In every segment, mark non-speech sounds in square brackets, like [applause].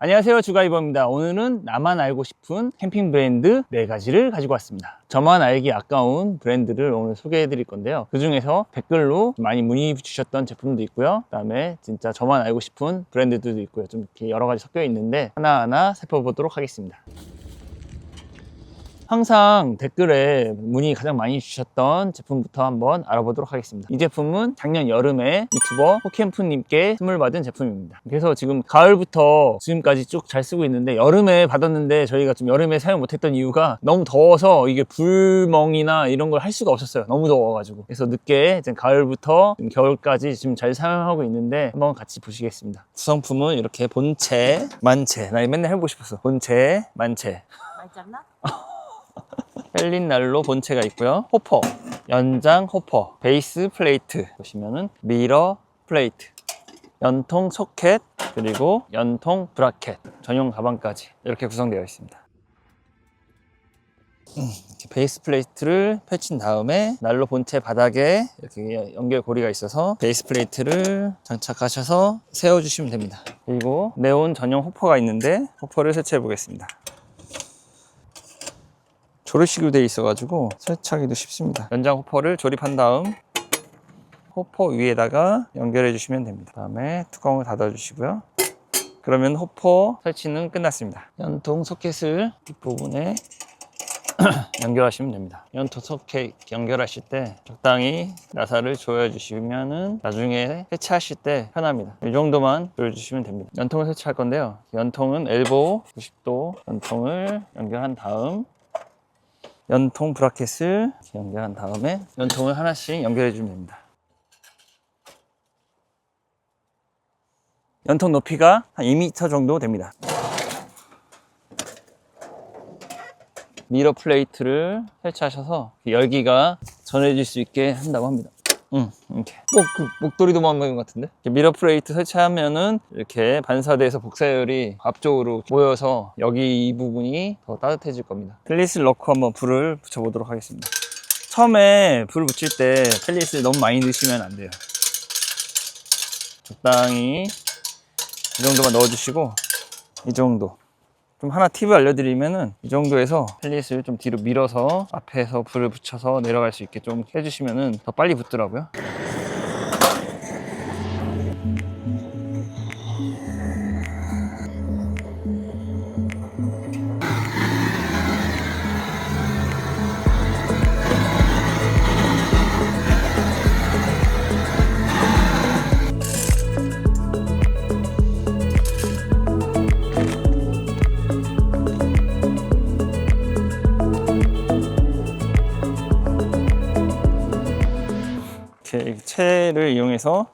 안녕하세요 주가이버입니다. 오늘은 나만 알고 싶은 캠핑 브랜드 4가지를 가지고 왔습니다. 저만 알기 아까운 브랜드를 오늘 소개해 드릴 건데요. 그 중에서 댓글로 많이 문의 주셨던 제품도 있고요. 그 다음에 진짜 저만 알고 싶은 브랜드들도 있고요. 좀 이렇게 여러 가지 섞여 있는데 하나하나 살펴보도록 하겠습니다 항상 댓글에 문의 가장 많이 주셨던 제품부터 한번 알아보도록 하겠습니다. 이 제품은 작년 여름에 유튜버 호캠프님께 선물 받은 제품입니다. 그래서 지금 가을부터 지금까지 쭉 잘 쓰고 있는데 여름에 받았는데 저희가 좀 여름에 사용 못했던 이유가 너무 더워서 이게 불멍이나 이런 걸 할 수가 없었어요. 너무 더워가지고. 그래서 늦게 이제 가을부터 지금 겨울까지 지금 잘 사용하고 있는데 한번 같이 보시겠습니다. 구성품은 이렇게 본체, 만체. 나 맨날 해보고 싶었어. 본체, 만체. 만졌나? [laughs] 펠린 난로 본체가 있고요. 호퍼, 연장 호퍼, 베이스 플레이트 보시면은 미러 플레이트, 연통 소켓 그리고 연통 브라켓 전용 가방까지 이렇게 구성되어 있습니다. 음, 베이스 플레이트를 펼친 다음에 난로 본체 바닥에 이렇게 연결 고리가 있어서 베이스 플레이트를 장착하셔서 세워주시면 됩니다. 그리고 네온 전용 호퍼가 있는데 호퍼를 설치해 보겠습니다. 조립식으로 되어 있어가지고 설치하기도 쉽습니다. 연장 호퍼를 조립한 다음 호퍼 위에다가 연결해 주시면 됩니다. 그 다음에 뚜껑을 닫아 주시고요. 그러면 호퍼 설치는 끝났습니다. 연통 소켓을 뒷부분에 [clears throat] 연결하시면 됩니다. 연통 소켓 연결하실 때 적당히 나사를 조여 주시면은 나중에 해체하실 때 편합니다. 이 정도만 조여 주시면 됩니다. 연통을 설치할 건데요. 연통은 엘보 90도 연통을 연결한 다음 연통 브라켓을 연결한 다음에 연통을 하나씩 연결해 주면 됩니다. 연통 높이가 한 2m 정도 됩니다. 미러 플레이트를 설치하셔서 열기가 전해질 수 있게 한다고 합니다. 응, 이렇게. 꼭그 목도리도 만든 것 같은데? 이렇게 미러 플레이트 설치하면은 이렇게 반사돼서 복사열이 앞쪽으로 모여서 여기 이 부분이 더 따뜻해질 겁니다. 펠릿을 넣고 한번 불을 붙여보도록 하겠습니다. 처음에 불을 붙일 때 펠릿을 너무 많이 넣으시면 안 돼요. 적당히 이 정도만 넣어주시고 이 정도. 좀 하나 팁을 알려드리면은 이 정도에서 펠릿을 좀 뒤로 밀어서 앞에서 불을 붙여서 내려갈 수 있게 좀 해주시면은 더 빨리 붙더라고요. 이렇게 채를 이용해서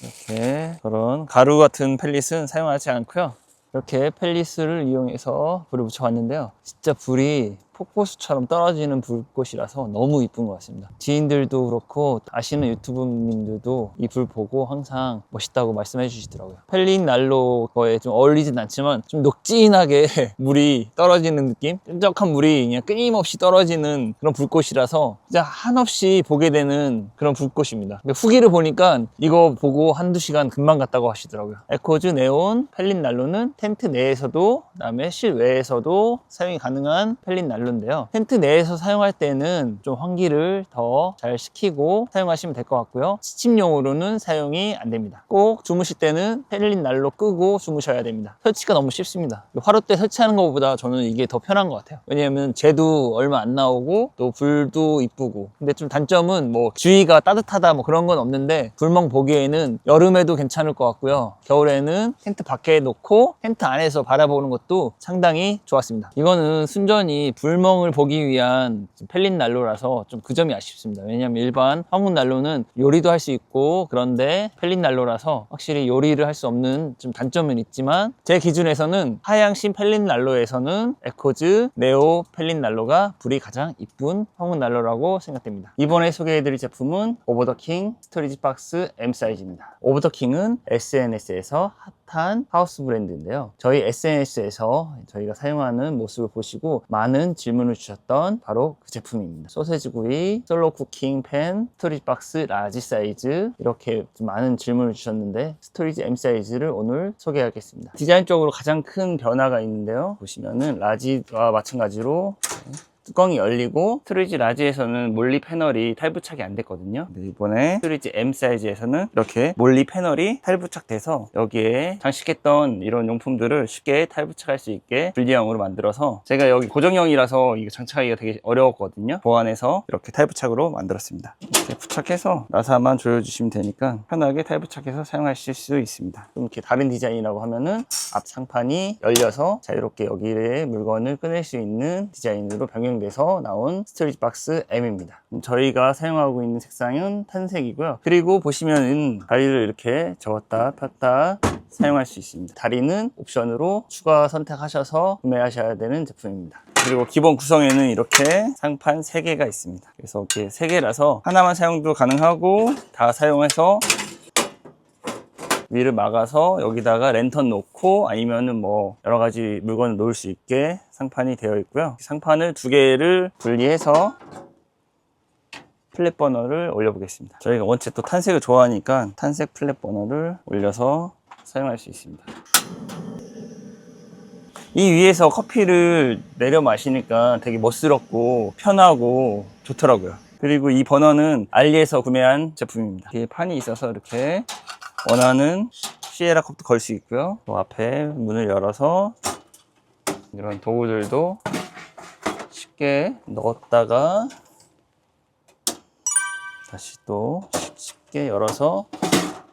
이렇게 그런 가루 같은 펠릿은 사용하지 않고요. 이렇게 펠릿을 이용해서 불을 붙여봤는데요. 진짜 불이 폭포수처럼 떨어지는 불꽃이라서 너무 이쁜 것 같습니다. 지인들도 그렇고 아시는 유튜브님들도 이 불 보고 항상 멋있다고 말씀해 주시더라고요. 펠린 난로 거에 좀 어울리진 않지만 좀 녹진하게 [laughs] 물이 떨어지는 느낌? 끈적한 물이 그냥 끊임없이 떨어지는 그런 불꽃이라서 진짜 한없이 보게 되는 그런 불꽃입니다. 후기를 보니까 이거 보고 한두 시간 금방 갔다고 하시더라고요. 에코즈 네온 펠린 난로는 텐트 내에서도 그다음에 실외에서도 사용이 가능한 펠린 난로 인데요. 텐트 내에서 사용할 때는 좀 환기를 더 잘 시키고 사용하시면 될 것 같고요. 시침용으로는 사용이 안 됩니다. 꼭 주무실 때는 펠린 난로 끄고 주무셔야 됩니다. 설치가 너무 쉽습니다. 화롯대 설치하는 것보다 저는 이게 더 편한 것 같아요. 왜냐하면 재도 얼마 안 나오고 또 불도 이쁘고 근데 좀 단점은 뭐 주위가 따뜻하다 뭐 그런 건 없는데 불멍 보기에는 여름에도 괜찮을 것 같고요. 겨울에는 텐트 밖에 놓고 텐트 안에서 바라보는 것도 상당히 좋았습니다. 이거는 순전히 불 멍을 보기 위한 펠린 난로라서 좀 그 점이 아쉽습니다. 왜냐하면 일반 황문 난로는 요리도 할 수 있고 그런데 펠린 난로라서 확실히 요리를 할 수 없는 좀 단점은 있지만 제 기준에서는 하양신 펠린 난로에서는 에코즈 네오 펠린 난로가 불이 가장 이쁜 황문 난로라고 생각됩니다. 이번에 소개해드릴 제품은 오버더킹 스토리지 박스 M 사이즈입니다. 오버더킹은 SNS에서 핫 한 하우스 브랜드인데요. 저희 SNS에서 저희가 사용하는 모습을 보시고 많은 질문을 주셨던 바로 그 제품입니다. 소세지 구이, 솔로 쿠킹 팬, 스토리지 박스 라지 사이즈 이렇게 좀 많은 질문을 주셨는데 스토리지 M 사이즈를 오늘 소개하겠습니다. 디자인적으로 가장 큰 변화가 있는데요. 보시면은 라지와 마찬가지로 뚜껑이 열리고 스토리지 라지에서는 몰리 패널이 탈부착이 안 됐거든요. 이번에 스토리지 M 사이즈에서는 이렇게 몰리 패널이 탈부착돼서 여기에 장식했던 이런 용품들을 쉽게 탈부착할 수 있게 분리형으로 만들어서 제가 여기 고정형이라서 이거 장착하기가 되게 어려웠거든요. 보완해서 이렇게 탈부착으로 만들었습니다. 이렇게 부착해서 나사만 조여주시면 되니까 편하게 탈부착해서 사용하실 수 있습니다. 좀 이렇게 다른 디자인이라고 하면은 앞 상판이 열려서 자유롭게 여기에 물건을 꺼낼 수 있는 디자인으로 변경 돼서 나온 스토리지 박스 M입니다. 저희가 사용하고 있는 색상은 탄색이고요. 그리고 보시면은 다리를 이렇게 접었다 폈다 사용할 수 있습니다. 다리는 옵션으로 추가 선택하셔서 구매하셔야 되는 제품입니다. 그리고 기본 구성에는 이렇게 상판 3개가 있습니다. 그래서 이렇게 3개라서 하나만 사용도 가능하고 다 사용해서 위를 막아서 여기다가 랜턴 놓고 아니면은 뭐 여러 가지 물건을 놓을 수 있게 상판이 되어 있고요. 상판을 두 개를 분리해서 플랫 버너를 올려보겠습니다. 저희가 원체 또 탄색을 좋아하니까 탄색 플랫 버너를 올려서 사용할 수 있습니다. 이 위에서 커피를 내려 마시니까 되게 멋스럽고 편하고 좋더라고요. 그리고 이 버너는 알리에서 구매한 제품입니다. 뒤에 판이 있어서 이렇게 원하는 시에라 컵도 걸 수 있고요. 또 앞에 문을 열어서 이런 도구들도 쉽게 넣었다가 다시 또 쉽게 열어서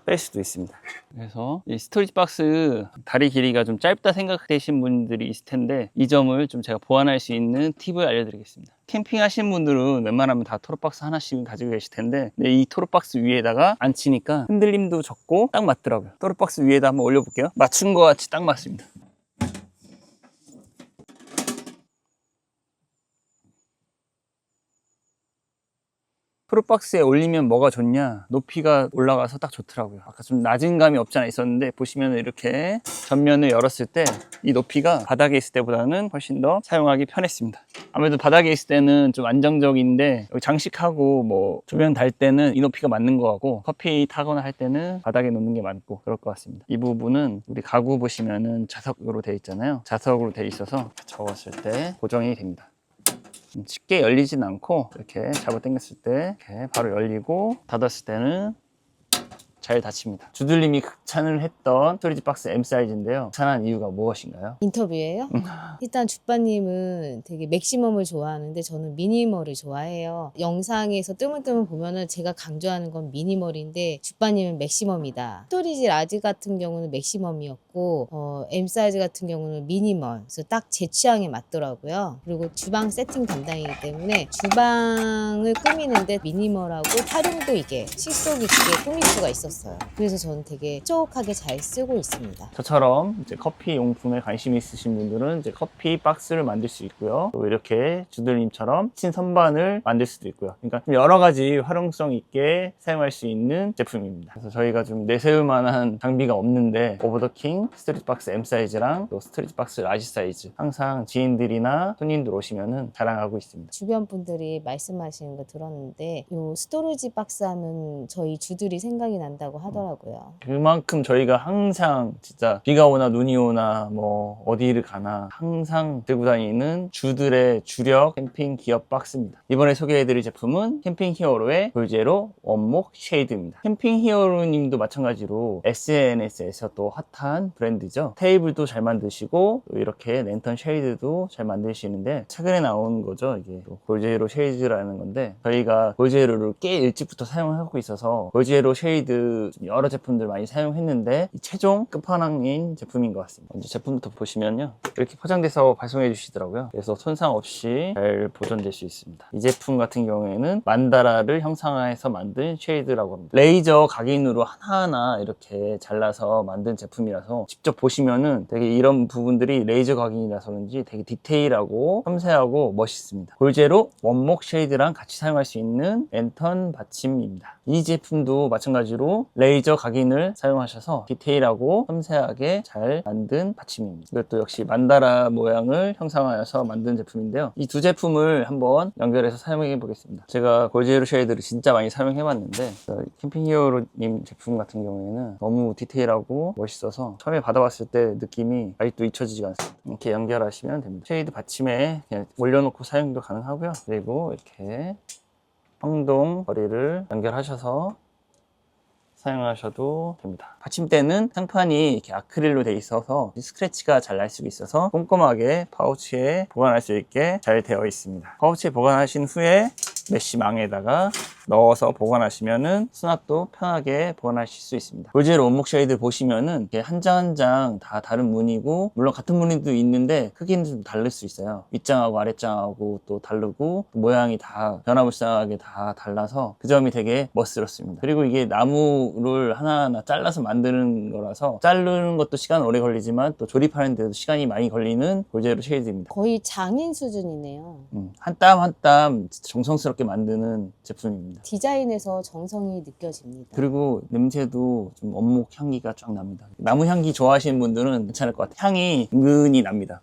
뺄 수도 있습니다. 그래서 이 스토리지 박스 다리 길이가 좀 짧다 생각되신 분들이 있을 텐데 이 점을 좀 제가 보완할 수 있는 팁을 알려드리겠습니다. 캠핑 하신 분들은 웬만하면 다 토로박스 하나씩은 가지고 계실 텐데 근데 이 토로박스 위에다가 앉히니까 흔들림도 적고 딱 맞더라고요. 토로박스 위에다 한번 올려볼게요. 맞춘 것 같이 딱 맞습니다. 프로박스에 올리면 뭐가 좋냐? 높이가 올라가서 딱 좋더라고요. 아까 좀 낮은 감이 없지 않아 있었는데 보시면 이렇게 전면을 열었을 때 이 높이가 바닥에 있을 때보다는 훨씬 더 사용하기 편했습니다. 아무래도 바닥에 있을 때는 좀 안정적인데 장식하고 뭐 조명 달 때는 이 높이가 맞는 거 같고 커피 타거나 할 때는 바닥에 놓는 게 맞고 그럴 것 같습니다. 이 부분은 우리 가구 보시면은 자석으로 돼 있잖아요. 자석으로 돼 있어서 접었을 때 고정이 됩니다 쉽게 열리진 않고 이렇게 잡아 당겼을 때 이렇게 바로 열리고 닫았을 때는 잘 닫힙니다. 주들님이 극찬을 했던 스토리지 박스 M 사이즈인데요. 극찬한 이유가 무엇인가요? 인터뷰예요? 일단 주빠님은 되게 맥시멈을 좋아하는데 저는 미니멀을 좋아해요. 영상에서 뜨문뜨문 보면은 제가 강조하는 건 미니멀인데 주빠님은 맥시멈이다. 스토리지 라지 같은 경우는 맥시멈이었고 어, M 사이즈 같은 경우는 미니멀. 그래서 딱 제 취향에 맞더라고요. 그리고 주방 세팅 담당이기 때문에 주방을 꾸미는데 미니멀하고 활용도 있게 식속 있게 꾸밀 수가 있었어요. 그래서 저는 되게 촉촉하게 잘 쓰고 있습니다. 저처럼 이제 커피 용품에 관심 있으신 분들은 이제 커피 박스를 만들 수 있고요. 또 이렇게 주들님처럼 친 선반을 만들 수도 있고요. 그러니까 좀 여러 가지 활용성 있게 사용할 수 있는 제품입니다. 그래서 저희가 좀 내세울 만한 장비가 없는데 오버더킹 스트리트 박스 M 사이즈랑 또 스트리트 박스 라지 사이즈 항상 지인들이나 손님들 오시면은 자랑하고 있습니다. 주변 분들이 말씀하시는 거 들었는데 요 스토리지 박스 하면 저희 주들이 생각이 난다고 하더라고요. 그만큼 저희가 항상 진짜 비가 오나 눈이 오나 뭐 어디를 가나 항상 들고 다니는 주들의 주력 캠핑 기업 박스입니다. 이번에 소개해드릴 제품은 캠핑 히어로의 골제로 원목 쉐이드입니다. 캠핑 히어로님도 마찬가지로 SNS에서 또 핫한 브랜드죠. 테이블도 잘 만드시고 또 이렇게 랜턴 쉐이드도 잘 만드시는데 최근에 나온 거죠. 이게 또 골제로 쉐이드라는 건데 저희가 골제로를 꽤 일찍부터 사용하고 있어서 골제로 쉐이드 좀 여러 제품들 많이 사용했는데 이 최종 끝판왕인 제품인 것 같습니다. 먼저 제품부터 보시면요. 이렇게 포장돼서 발송해 주시더라고요. 그래서 손상 없이 잘 보존될 수 있습니다. 이 제품 같은 경우에는 만다라를 형상화해서 만든 쉐이드라고 합니다. 레이저 각인으로 하나하나 이렇게 잘라서 만든 제품이라서 직접 보시면은 되게 이런 부분들이 레이저 각인이라서 그런지 되게 디테일하고 섬세하고 멋있습니다. 골제로 원목 쉐이드랑 같이 사용할 수 있는 랜턴 받침입니다. 이 제품도 마찬가지로 레이저 각인을 사용하셔서 디테일하고 섬세하게 잘 만든 받침입니다. 이것도 역시 만다라 모양을 형상화해서 만든 제품인데요. 이 두 제품을 한번 연결해서 사용해 보겠습니다. 제가 골제로 쉐이드를 진짜 많이 사용해 봤는데 캠핑 히어로님 제품 같은 경우에는 너무 디테일하고 멋있어서 처음에 받아봤을 때 느낌이 아직도 잊혀지지가 않습니다. 이렇게 연결하시면 됩니다. 쉐이드 받침에 그냥 올려놓고 사용도 가능하고요. 그리고 이렇게 황동 거리를 연결하셔서 사용하셔도 됩니다. 받침대는 상판이 이렇게 아크릴로 돼 있어서 스크래치가 잘 날 수 있어서 꼼꼼하게 파우치에 보관할 수 있게 잘 되어 있습니다. 파우치에 보관하신 후에 메쉬망에다가 넣어서 보관하시면은 수납도 편하게 보관하실 수 있습니다. 골제로 원목 쉐이드 보시면은 한장 한 장 다 다른 무늬고 물론 같은 무늬도 있는데 크기는 좀 다를 수 있어요. 윗장하고 아랫장하고 또 다르고 모양이 다 변화무쌍하게 다 달라서 그 점이 되게 멋스럽습니다. 그리고 이게 나무를 하나하나 잘라서 만드는 거라서 자르는 것도 시간 오래 걸리지만 또 조립하는 데도 시간이 많이 걸리는 골제로 쉐이드입니다. 거의 장인 수준이네요. 음, 한땀 한 땀 정성스럽게 만드는 제품입니다. 디자인에서 정성이 느껴집니다. 그리고 냄새도 좀 원목 향기가 쫙 납니다. 나무 향기 좋아하시는 분들은 괜찮을 것 같아요. 향이 은근히 납니다.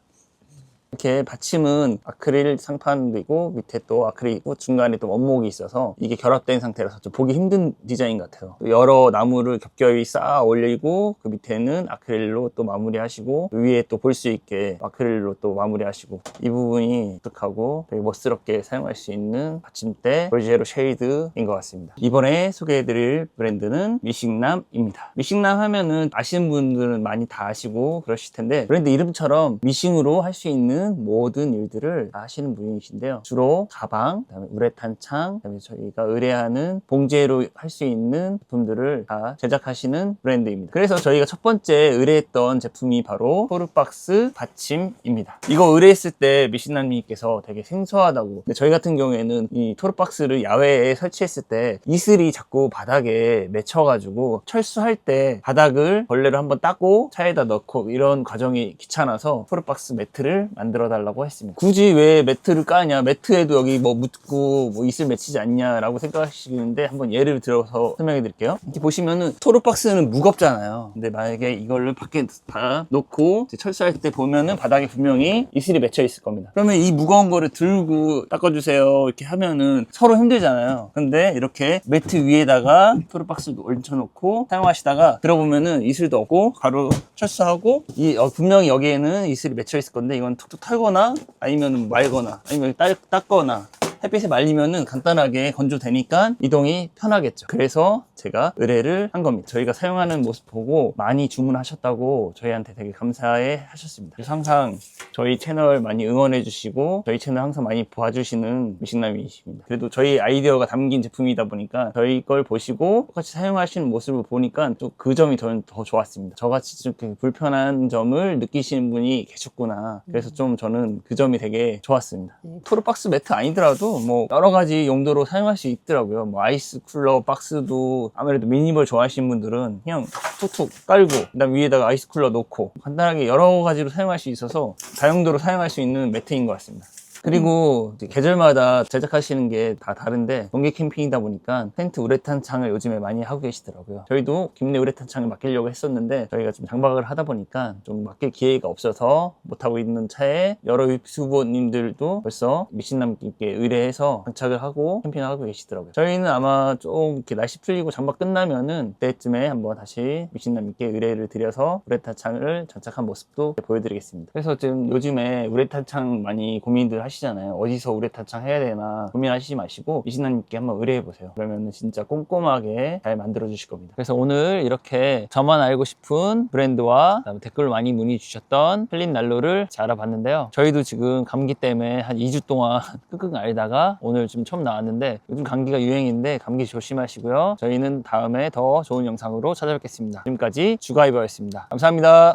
이렇게 받침은 아크릴 상판이고 밑에 또 아크릴이고 중간에 또 원목이 있어서 이게 결합된 상태라서 좀 보기 힘든 디자인 같아요. 또 여러 나무를 겹겹이 쌓아 올리고 그 밑에는 아크릴로 또 마무리하시고 위에 또 볼 수 있게 아크릴로 또 마무리하시고 이 부분이 독특하고 되게 멋스럽게 사용할 수 있는 받침대 볼제로 쉐이드인 것 같습니다. 이번에 소개해드릴 브랜드는 미싱남입니다. 미싱남 하면은 아시는 분들은 많이 다 아시고 그러실 텐데 브랜드 이름처럼 미싱으로 할 수 있는 모든 일들을 다 하시는 분이신데요. 주로 가방, 그다음에 우레탄 창, 그다음에 저희가 의뢰하는 봉제로 할 수 있는 제품들을 다 제작하시는 브랜드입니다. 그래서 저희가 첫 번째 의뢰했던 제품이 바로 토르박스 받침입니다. 이거 의뢰했을 때 미신남님께서 되게 생소하다고. 근데 저희 같은 경우에는 이 토르박스를 야외에 설치했을 때 이슬이 자꾸 바닥에 맺혀가지고 철수할 때 바닥을 벌레를 한번 닦고 차에다 넣고 이런 과정이 귀찮아서 토르박스 매트를 만들 어 달라고 했습니다. 굳이 왜 매트를 까냐? 매트에도 여기 뭐 묻고 뭐 이슬 맺히지 않냐라고 생각하시는데 한번 예를 들어서 설명해 드릴게요. 이렇게 보시면은 토르박스는 무겁잖아요. 근데 만약에 이거를 밖에 다 놓고 철수할 때 보면은 바닥에 분명히 이슬이 맺혀 있을 겁니다. 그러면 이 무거운 거를 들고 닦아주세요 이렇게 하면은 서로 힘들잖아요. 근데 이렇게 매트 위에다가 토르박스 얹혀놓고 사용하시다가 들어보면은 이슬도 없고 바로 철수하고 이 어, 분명히 여기에는 이슬이 맺혀 있을 건데 이건 툭툭 털거나 아니면 말거나 아니면 닦, 닦거나 햇빛에 말리면은 간단하게 건조되니까 이동이 편하겠죠. 그래서 제가 의뢰를 한 겁니다. 저희가 사용하는 모습 보고 많이 주문하셨다고 저희한테 되게 감사해 하셨습니다. 그래서 항상 저희 채널 많이 응원해 주시고 저희 채널 항상 많이 봐주시는 미식남이십니다. 그래도 저희 아이디어가 담긴 제품이다 보니까 저희 걸 보시고 똑같이 사용하시는 모습을 보니까 또 그 점이 더, 더 좋았습니다. 저같이 좀 불편한 점을 느끼시는 분이 계셨구나. 그래서 좀 저는 그 점이 되게 좋았습니다. 네. 토르박스 매트 아니더라도 뭐 여러 가지 용도로 사용할 수 있더라고요. 뭐 아이스 쿨러 박스도 아무래도 미니멀 좋아하시는 분들은 그냥 툭툭 깔고 그다음 위에다가 아이스 쿨러 놓고 간단하게 여러 가지로 사용할 수 있어서 다용도로 사용할 수 있는 매트인 것 같습니다. 그리고 이제 계절마다 제작하시는 게 다 다른데 농기 캠핑이다 보니까 텐트 우레탄 창을 요즘에 많이 하고 계시더라고요. 저희도 김내 우레탄 창을 맡기려고 했었는데 저희가 좀 장박을 하다 보니까 좀 맡길 기회가 없어서 못 하고 있는 차에 여러 유튜버님들도 벌써 미신남께 의뢰해서 장착을 하고 캠핑을 하고 계시더라고요. 저희는 아마 좀 이렇게 날씨 풀리고 장박 끝나면은 그때쯤에 한번 다시 미신남께 의뢰를 드려서 우레탄 창을 장착한 모습도 보여드리겠습니다. 그래서 지금 요즘에 우레탄 창 많이 고민들 하시 잖아요. 어디서 우레탄 창 해야 되나 고민하시지 마시고 미신남님께 한번 의뢰해 보세요. 그러면 진짜 꼼꼼하게 잘 만들어 주실 겁니다. 그래서 오늘 이렇게 저만 알고 싶은 브랜드와 댓글로 많이 문의 주셨던 플린 난로를 잘 알아봤는데요. 저희도 지금 감기 때문에 한 2주 동안 [laughs] 끙끙 앓다가 오늘 좀 처음 나왔는데 요즘 감기가 유행인데 감기 조심하시고요. 저희는 다음에 더 좋은 영상으로 찾아뵙겠습니다. 지금까지 주가이버였습니다. 감사합니다.